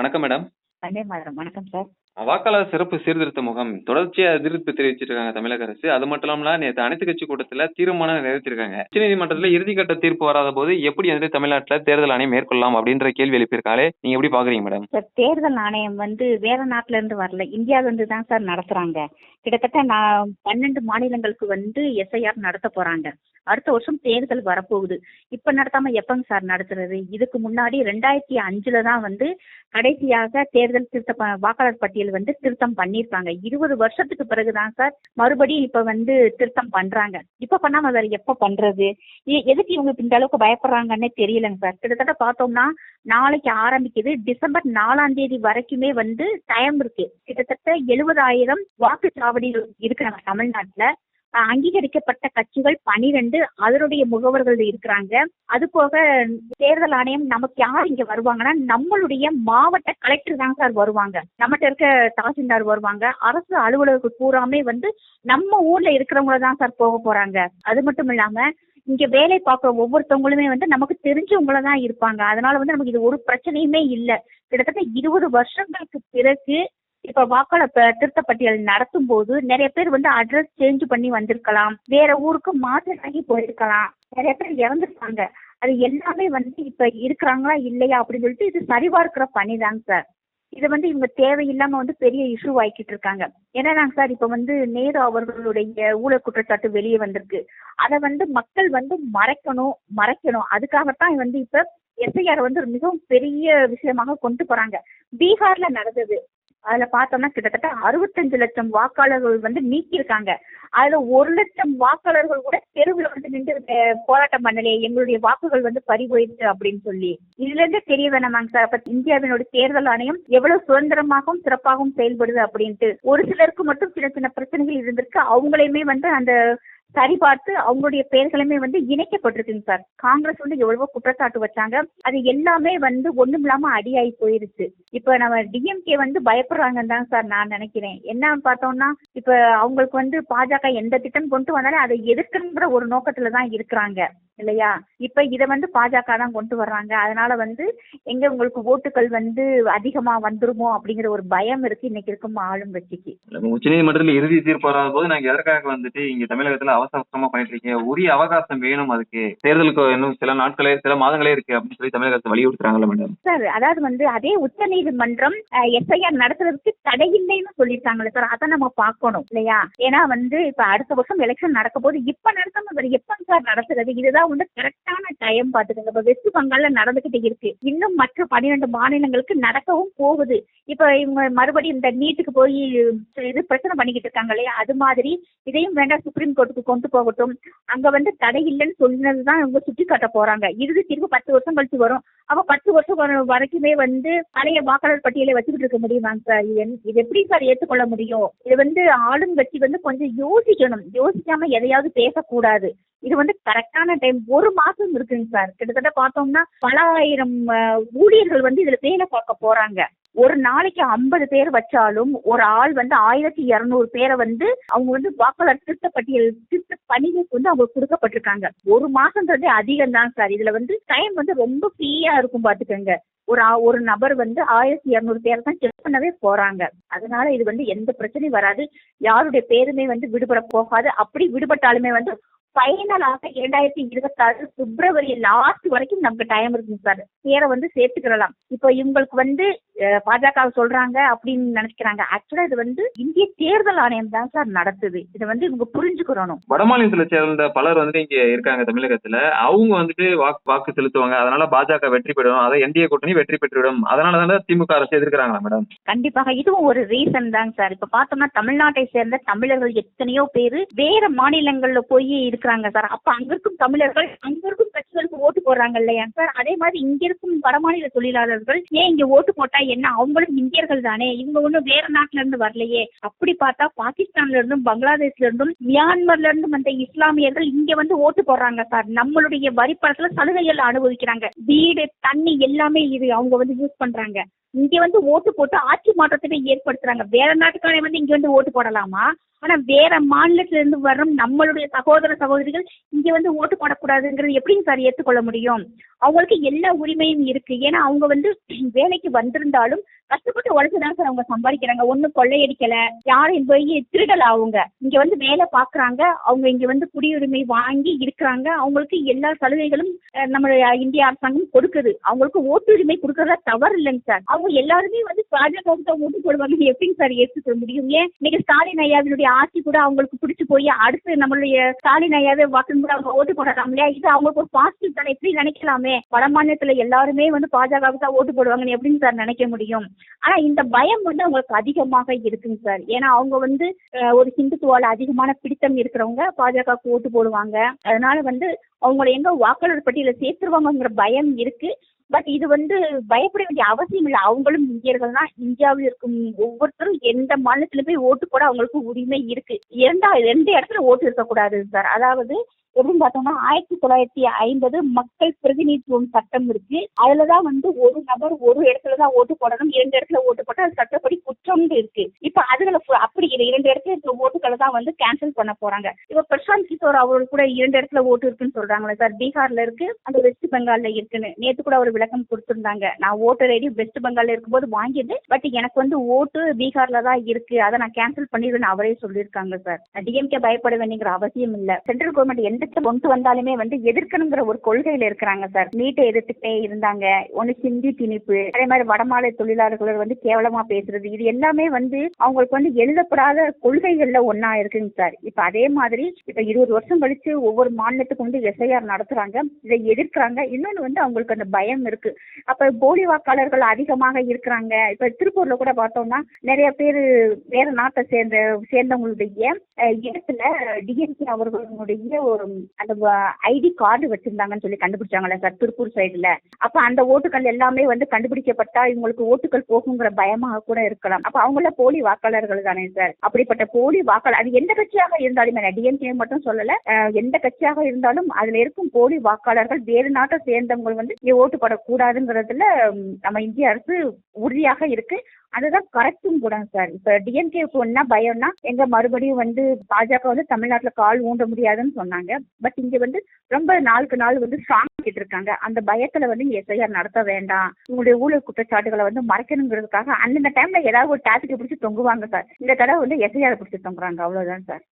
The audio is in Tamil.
வணக்கம் மேடம் வந்தே மாதரம். வணக்கம் சார் வாக்காளர் சிறப்பு சீர்திருத்த முகாம் தொடர்ச்சியா எதிர்ப்பு தெரிவிச்சிருக்காங்க தமிழக அரசு. அது மட்டும் இல்லாமல நேற்று அனைத்து கட்சி கூட்டத்துல தீர்மானம் நிறைவேற்றிருக்காங்க. உச்சநீதிமன்றத்துல இறுதிக்கட்ட தீர்ப்பு வராத போது எப்படி வந்து தமிழ்நாட்டுல தேர்தல் ஆணையம் மேற்கொள்ளலாம் அப்படின்ற கேள்வி எழுப்பியிருக்காங்களே நீங்க எப்படி பாக்குறீங்க மேடம்? சார் தேர்தல் ஆணையம் வந்து வேற நாட்டுல இருந்து வரல. இந்தியாவில இருந்து தான் சார் நடத்துறாங்க. கிட்டத்தட்ட நான் பன்னெண்டு மாநிலங்களுக்கு வந்து எஸ்ஐஆர் நடத்த போறாங்க. அடுத்த வருஷம் தேர்தல் வரப்போகுது. இப்ப நடத்தாம எப்பங்க சார் நடத்துறது? இதுக்கு முன்னாடி ரெண்டாயிரத்தி அஞ்சுல தான் வந்து கடைசியாக தேர்தல் திருத்த ப- வாக்காளர் பட்டியல் வந்து திருத்தம் பண்ணியிருக்காங்க. இருபது வருஷத்துக்கு பிறகுதான் சார் மறுபடியும் இப்ப வந்து திருத்தம் பண்றாங்க. இப்ப பண்ணாம வேற எப்ப பண்றது? எதுக்கு இவங்க இந்த அளவுக்கு பயப்படுறாங்கன்னே தெரியலங்க சார். கிட்டத்தட்ட பார்த்தோம்னா நாளைக்கு ஆரம்பிக்குது. டிசம்பர் நாலாம் தேதி வரைக்குமே வந்து டைம் இருக்கு. கிட்டத்தட்ட எழுபதாயிரம் வாக்குச்சாவடிகள் இருக்கு நம்ம தமிழ்நாட்டுல. அங்கீகரிக்கப்பட்ட கட்சிகள் பனிரெண்டு அதனுடைய முகவர்கள் இருக்கிறாங்க. அது போக தேர்தல் ஆணையம் நமக்கு யார் இங்க வருவாங்கன்னா நம்மளுடைய மாவட்ட கலெக்டர் தான் சார் வருவாங்க. நம்மகிட்ட இருக்க தாசில்தார் வருவாங்க. அரசு அலுவலர்கள் பூராமே வந்து நம்ம ஊர்ல இருக்கிறவங்கள தான் சார் போக போறாங்க. அது மட்டும் இல்லாம இங்க வேலை பார்க்குற ஒவ்வொருத்தவங்களுமே வந்து நமக்கு தெரிஞ்சவங்கள தான் இருப்பாங்க. அதனால வந்து நமக்கு இது ஒரு பிரச்சனையுமே இல்ல. கிட்டத்தட்ட இருபது வருஷங்களுக்கு பிறகு இப்ப வாக்காளர் ப- பட்டியல் நடத்தும் போது நிறைய பேர் வந்து அட்ரஸ் சேஞ்ச் பண்ணி வந்திருக்கலாம். வேற ஊருக்கு மாற்றமாகி போயிருக்கலாம். நிறைய பேர் இறந்துருக்காங்க. அது எல்லாமே வந்து இப்ப இருக்கிறாங்களா இல்லையா அப்படின்னு சொல்லிட்டு இது சரிபார்க்கிற பணிதாங்க சார். இது வந்து இவங்க தேவையில்லாம வந்து பெரிய இஷ்யூ ஆக்கிட்டு இருக்காங்க. என்னன்னாங்க சார் இப்ப வந்து நேரு அவர்களுடைய ஊழல் குற்றச்சாட்டு வெளியே வந்திருக்கு. அதை வந்து மக்கள் வந்து மறைக்கணும் மறைக்கணும். அதுக்காகத்தான் வந்து இப்ப எஸ்ஐஆர் வந்து மிகவும் பெரிய விஷயமாக கொண்டு போறாங்க. பீகார்ல நடந்தது. அதுல பார்த்தோம்னா கிட்டத்தட்ட அறுபத்தஞ்சு லட்சம் வாக்காளர்கள் வந்து நீக்கியிருக்காங்க. அதுல ஒரு லட்சம் வாக்காளர்கள் கூட தெருவில் வந்து நின்று போராட்டம் பண்ணலையே எங்களுடைய வாக்குகள் வந்து பறிபோயிடுச்சு அப்படின்னு சொல்லி. இதுல இருந்து தெரிய வேணாமாங்க சார். அப்ப இந்தியாவினுடைய தேர்தல் ஆணையம் எவ்வளவு சுதந்திரமாகவும் சிறப்பாகவும் செயல்படுது அப்படின்ட்டு. ஒரு சிலருக்கு மட்டும் சின்ன சின்ன பிரச்சனைகள் இருந்திருக்கு. அவங்களையுமே வந்து அந்த சரிபார்த்து அவங்களுடைய பெயர்களுமே வந்து இணைக்கப்பட்டிருக்குங்க சார். காங்கிரஸ் வந்து எவ்வளவோ குற்றச்சாட்டு வச்சாங்க. அது எல்லாமே வந்து ஒண்ணும் இல்லாம அடியாகி போயிருச்சு. இப்ப நம்ம டிஎம்கே வந்து பயப்படுறாங்கன்னு தான் சார் நான் நினைக்கிறேன். என்ன பார்த்தோம்னா இப்ப அவங்களுக்கு வந்து பாஜக எந்த திட்டம் கொண்டு வந்தாலும் அதை எதிர்க்கணுங்கிற ஒரு நோக்கத்துல தான் இருக்கிறாங்க. இல்லையா? இப்ப இதை வந்து பாஜக தான் கொண்டு வர்றாங்க. அதனால வந்து எங்க உங்களுக்கு ஓட்டுகள் வந்து அதிகமா வந்துருமோ அப்படிங்கிற ஒரு பயம் இருக்கு. இன்னைக்கு இருக்கும் ஆளும் கட்சிக்கு. உச்சநீதிமன்றத்துல இறுதி தீர்ப்பு வராத போது நாங்க எதற்காக வந்துட்டு இங்க தமிழகத்துல அவசர அவசரமா பண்ணிட்டு இருக்கீங்க? உரிய அவகாசம் வேணும் அதுக்கு. தேர்தலுக்கு இன்னும் சில நாட்களே சில மாதங்களே இருக்கு அப்படின்னு சொல்லி தமிழக அரசு வலியுறுத்துறாங்கல்ல மேடம். சார் அதாவது வந்து அதே உச்சநீதிமன்றம் எஸ்ஐஆர் நடத்துறதுக்கு தடையில்லைன்னு சொல்லியிருக்காங்களே சார். அதை நம்ம பார்க்கணும் இல்லையா? ஏன்னா வந்து இப்ப அடுத்த வருஷம் எலெக்ஷன் நடக்க போது இப்ப நடத்தாம எப்ப சார் நடத்துறது? இதுதான் வந்து கரெக்டான டைம் பாத்துக்கோங்க இப்ப வெஸ்ட் பெங்கால்ல நடந்துகிட்டு இருக்கு. இன்னும் மற்ற பன்னிரெண்டு மாநிலங்களுக்கு நடக்கவும் போகுது. இப்ப இவங்க மறுபடியும் இந்த நீட்டுக்கு போய் இது பிரச்சனை பண்ணிக்கிட்டு இருக்காங்க இல்லையா? அது மாதிரி இதையும் வேண்டாம் சுப்ரீம் கோர்ட்டுக்கு கொண்டு போகட்டும். அங்க வந்து தடை இல்லைன்னு சொன்னதுதான் இவங்க சுட்டி காட்ட போறாங்க. இறுதி தீர்ப்பு பத்து வருஷம் கழிச்சு வரும். அப்ப பத்து வருஷம் வர- வரைக்குமே வந்து பழைய வாக்காளர் பட்டியலை வச்சுக்கிட்டு இருக்க முடியுமாங்க சார்? இது எப்படி சார் ஏற்றுக்கொள்ள முடியும்? இது வந்து ஆளுங்கட்சி வந்து கொஞ்சம் யோசிக்கணும். யோசிக்காம எதையாவது பேசக்கூடாது. இது வந்து கரெக்டான டைம் ஒரு மாசம் இருக்குங்க சார். கிட்டத்தட்ட பார்த்தோம்னா பல ஆயிரம் ஊழியர்கள் வந்து இதுல வேலை பார்க்க போறாங்க. ஒரு நாளைக்கு ஐம்பது பேர் வச்சாலும் ஒரு ஆள் வந்து ஆயிரத்தி இருநூறு பேரை வந்து அவங்க வந்து வாக்காளர் திருத்த பட்டியல் திருத்த பணிகளுக்கு வந்து அவங்க கொடுக்கப்பட்டிருக்காங்க. ஒரு மாசம்ன்றது அதிகம் தான் சார். இதுல வந்து டைம் வந்து ரொம்ப ஃப்ரீயா இருக்கும் பாத்துக்கோங்க ஒரு ஒரு நபர் வந்து ஆயிரத்தி இருநூறு பேரை தான் செக் பண்ணவே போறாங்க. அதனால இது வந்து எந்த பிரச்சனையும் வராது. யாருடைய பேருமே வந்து விடுபட போகாது. அப்படி விடுபட்டாலுமே வந்து ஃபைனலாக இரண்டாயிரத்தி இருபத்தாறு பிப்ரவரி லாஸ்ட் வரைக்கும் நமக்கு டைம் இருக்குங்க சார் பேரை வந்து சேர்த்துக்கிடலாம். இப்போ இவங்களுக்கு வந்து பாஜக சொல்றாங்க அப்படின்னு நினைக்கிறாங்க. ஆக்சுவலா இது வந்து இந்திய தேர்தல் ஆணையம் தான் சார் நடத்துது. இதை வந்து இவங்க புரிஞ்சுக்கிறணும் வட மாநிலத்துல சேர்ந்த பலர் வந்துட்டு இங்க இருக்காங்க தமிழகத்துல. அவங்க வந்துட்டு வாக்கு வாக்கு செலுத்துவாங்க. அதனால பாஜக வெற்றி பெறும். அதை என்டிஏ கூட்டணி வெற்றி பெற்றுவிடும். அதனால தானே திமுக அரசு எதிர்க்கிறாங்களா மேடம் கண்டிப்பாக. இதுவும் ஒரு ரீசன் தாங்க சார் இப்ப பார்த்தோம்னா தமிழ்நாட்டை சேர்ந்த தமிழர்கள் எத்தனையோ பேர் வேற மாநிலங்கள்ல போய் இருக்கிறாங்க சார் அப்ப அங்க இருக்கும் தமிழர்கள் அங்க இருக்கும் கட்சிகளுக்கு ஓட்டு போடுறாங்க இல்லையா சார் அதே மாதிரி இங்க இருக்கும் வடமாநில தொழிலாளர்கள் ஏன் இங்க ஓட்டு போட்டா என்ன? அவங்களும் இந்தியர்கள் தானே? இவங்க ஒண்ணும் வேற நாட்டுல இருந்து வரலையே. அப்படி பார்த்தா பாகிஸ்தான்ல இருந்தும் பங்களாதேஷ்ல இருந்தும் மியான்மர்ல இருந்தும் வந்த இஸ்லாமியர்கள் இங்க வந்து ஓட்டு போடுறாங்க சார். நம்மளுடைய வரி பணத்துல சலுகைகள் அனுபவிக்கிறாங்க. வீடு தண்ணி எல்லாமே இது அவங்க வந்து யூஸ் பண்றாங்க. இங்க வந்து ஓட்டு போட்டு ஆட்சி மாற்றத்தை ஏற்படுத்துறாங்க. வேற நாட்டுக்காரன் வந்து இங்க வந்து ஓட்டு போடலாமா? ஆனா வேற மாநிலத்துல இருந்து வரும் நம்மளுடைய சகோதர சகோதரிகள் இங்க வந்து ஓட்டு போடக்கூடாதுங்கிறது எப்படிங்க சார் ஏத்துக்கொள்ள முடியும்? அவங்களுக்கு எல்லா உரிமையும் இருக்கு. ஏன்னா அவங்க வந்து வேலைக்கு வந்திருந்தாலும் கஷ்டப்பட்டு உழைச்சுதான் சார் அவங்க சம்பாதிக்கிறாங்க. ஒன்னும் கொள்ளையடிக்கல. யாரும் போய் திருடல அவங்க. இங்க வந்து வேலை பாக்குறாங்க. அவங்க இங்க வந்து குடியுரிமை வாங்கி இருக்கிறாங்க. அவங்களுக்கு எல்லா சலுகைகளும் நம்ம நம்மளுடைய இந்திய அரசாங்கம் கொடுக்குது. அவங்களுக்கு ஓட்டுரிமை கொடுக்கறதா தவறு இல்லைங்க சார். அவங்க எல்லாருமே வந்து பாஜகவுக்கு தான் ஓட்டு போடுவாங்க. எப்படிங்க சார் ஏற்றுக்க முடியும்? ஏன்? இன்னைக்கு ஸ்டாலின் ஐயாவினுடைய ஆட்சி கூட அவங்களுக்கு பிடிச்சு போய் அடுத்து நம்மளுடைய ஸ்டாலின் ஐயாவே வாக்கு கூட அவங்க ஓட்டு போடலாம் இல்லையா? இது அவங்களுக்கு ஒரு பாசிட்டிவ் தானே எப்படி நினைக்கலாமே? வட மாநிலத்துல எல்லாருமே வந்து பாஜகவுக்கு தான் ஓட்டு போடுவாங்கன்னு எப்படிங்க சார் நினைக்க முடியும்? ஆனா இந்த பயம் வந்து அவங்களுக்கு அதிகமாக இருக்குங்க சார். ஏன்னா அவங்க வந்து ஒரு ஹிந்துத்துவால அதிகமான பிடித்தம் இருக்கிறவங்க பாஜகவுக்கு ஓட்டு போடுவாங்க. அதனால வந்து அவங்கள எங்க வாக்காளர் பட்டியல சேர்த்துருவாங்கங்கிற பயம் இருக்கு. பட் இது வந்து பயப்பட வேண்டிய அவசியம் இல்லை. அவங்களும் இந்தியர்கள் தான். இந்தியாவில் இருக்கும் ஒவ்வொருத்தரும் எந்த மாநிலத்திலும் போய் ஓட்டு போட அவங்களுக்கு உரிமை இருக்கு. இரண்டா ரெண்டு இடத்துல ஓட்டு இருக்கக்கூடாது சார். அதாவது எப்படின்னு பார்த்தோம்னா ஆயிரத்தி தொள்ளாயிரத்தி ஐம்பது மக்கள் பிரதிநிதித்துவம் சட்டம் இருக்கு. அதுலதான் வந்து ஒரு நபர் ஒரு இடத்துல தான் ஓட்டு போடணும் இரண்டு இடத்துல ஓட்டு போட்டா அது சட்டப்படி குற்றம்னு இருக்கு. இப்ப அதுல அப்படி இல்லை. இரண்டு இடத்துல இருக்கிற ஓட்டுகளை தான் வந்து கேன்சல் பண்ண போறாங்க. இப்ப பிரசாந்த் கிஷோர் அவர்கள் கூட இரண்டு இடத்துல ஓட்டு இருக்குன்னு சொல்றாங்களே சார். பீகார்ல இருக்கு அந்த வெஸ்ட் பெங்கால்ல இருக்குன்னு. நேத்து கூட ஒரு விளக்கம் கொடுத்திருந்தாங்க. நான் ஓட்டர் ஐடி வெஸ்ட் பெங்கால்ல இருக்கும்போது வாங்கியது பட் எனக்கு வந்து ஓட்டு பீகார்ல தான் இருக்கு. அதை நான் கேன்சல் பண்ணிடுவேன்னு அவரே சொல்லியிருக்காங்க சார். டிஎம்கே பயப்பட வேண்டியங்கிற அவசியம் இல்ல. சென்ட்ரல் கவர்மெண்ட் எந்த கொண்டு வந்தாலுமே வந்து எதிர்க்கணுங்கிற ஒரு கொள்கையில இருக்கிறாங்க சார். நீட்டை எதிர்த்துட்டே இருந்தாங்க. ஒன்னு ஹிந்தி திணிப்பு அதே மாதிரி வடமாநில தொழிலாளர்கள் வந்து கேவலமா பேசுறது இது எல்லாமே வந்து அவங்களுக்கு வந்து எழுதப்படாத கொள்கைகள்ல ஒன்னா இருக்குங்க சார். இப்ப அதே மாதிரி இப்ப இருபது வருஷம் கழிச்சு ஒவ்வொரு மாநிலத்துக்கும் வந்து எஸ்ஐஆர் நடத்துறாங்க. இதை எதிர்க்கிறாங்க. இன்னொன்னு வந்து அவங்களுக்கு அந்த பயம் இருக்கு. அப்ப போலி வாக்காளர்கள் அதிகமாக இருக்கிறாங்க. இப்ப திருப்பூர்ல கூட பார்த்தோம்னா நிறைய பேர் வேற நாட்டை சேர்ந்த சேர்ந்தவங்களுடைய இடத்துல டிஎம்கே அவர்களுடைய ஒரு அந்த ஐடி கார்டு வச்சிருந்தாங்கன்னு சொல்லி கண்டுபிடிச்சாங்களே சார் திருப்பூர் சைடுல. அப்ப அந்த ஓட்டுகள் எல்லாமே வந்து கண்டுபிடிக்கப்பட்டா இவங்களுக்கு ஓட்டுகள் போகுங்கிற பயமாக கூட இருக்கலாம். அப்ப அவங்கள போலி வாக்காளர்கள் தானே சார். அப்படிப்பட்ட போலி வாக்காளர் அது எந்த கட்சியாக இருந்தாலுமே டிஎம்கே மட்டும் சொல்லல. எந்த கட்சியாக இருந்தாலும் அதுல இருக்கும் போலி வாக்காளர்கள் வேறு நாட்டை சேர்ந்தவங்க வந்து ஓட்டு போடக்கூடாதுங்கிறதுல நம்ம இந்திய அரசு உறுதியாக இருக்கு. அதுதான் கரெக்டும் கூட சார் இப்ப டிஎம்கே என்ன பயம்னா எங்க மறுபடியும் வந்து பாஜக வந்து தமிழ்நாட்டுல கால் ஊண்ட முடியாதுன்னு சொன்னாங்க. பட் இங்க வந்து ரொம்ப நாளுக்கு நாள் வந்து ஸ்ட்ராங் ஆகிட்டு இருக்காங்க. அந்த பயத்துல வந்து எஸ்ஐஆர் நடத்த வேண்டாம். உங்களுடைய ஊழல் குற்றச்சாட்டுகளை வந்து மறைக்கணுங்கிறதுக்காக அந்தந்த டைம்ல ஏதாவது ஒரு டாபிக் பிடிச்சி தொங்குவாங்க சார் இந்த தடவை வந்து எஸ்ஐஆர் பிடிச்சி தொங்குறாங்க. அவ்வளவுதான் சார்